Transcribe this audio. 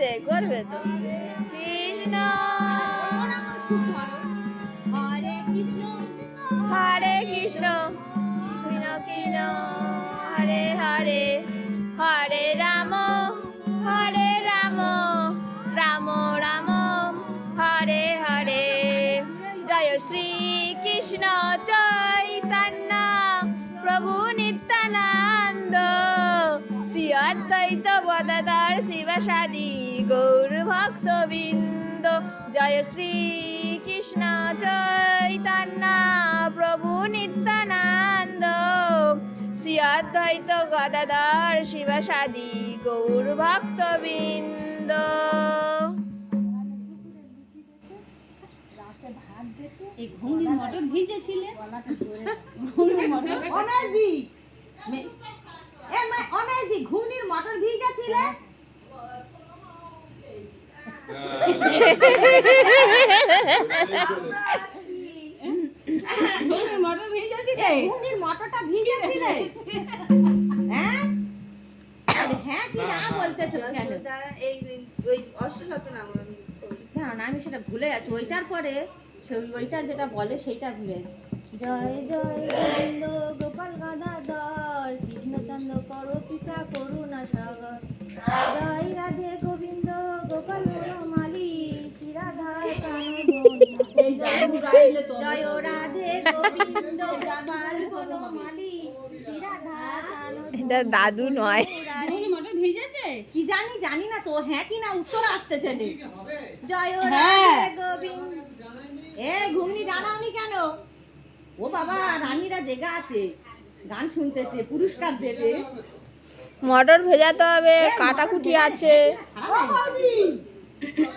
হচ্ছে করবে তো। কৃষ্ণ। হরে কৃষ্ণ। হরে কৃষ্ণ। কৃষ্ণ কৃষ্ণ। হরে হরে। হরে রাম। হরে রাম। রাম রাম। হরে হরে। জয় শ্রী কৃষ্ণ। চৈতন্য অদ্বৈত বদাদার শিবসাদি গৌর ভক্তবৃন্দ। জয় শ্রী কৃষ্ণ চৈতন্য প্রভু নিত্যানন্দ। শ্রী অদ্বৈত গদাধর শিবসাদি গৌর ভক্তবৃন্দ। এই ঘুগনির মটর ভিজেছিলে ঘুগনির মটর অমেজি ঘুগনির মটরটা ভিজেছিলে হ্যাঁ? হ্যাঁ কি না কেন? এই ওই না, আমি সেটা ভুলে যাচ্ছি ওইটার পরে সেই ওইটা যেটা বলে, সেইটা ভুলে। জয় জয়। জয় রাধে গোবিন্দ গোপাল মালি এটা দাদু নয়। ভিজেছে কি জানি জানি না তো হ্যাঁ কি না উত্তর আসতেছে জয় হ্যাঁ। রাধে গোবিন্দ। এ ঘুমনি জানাওনি কেন? ও বাবা রানীরা জেগা আছে। গান শুনতেছে পুরস্কার দেবে। মটর ভেজাতে হবে কাটাকুটি আছে।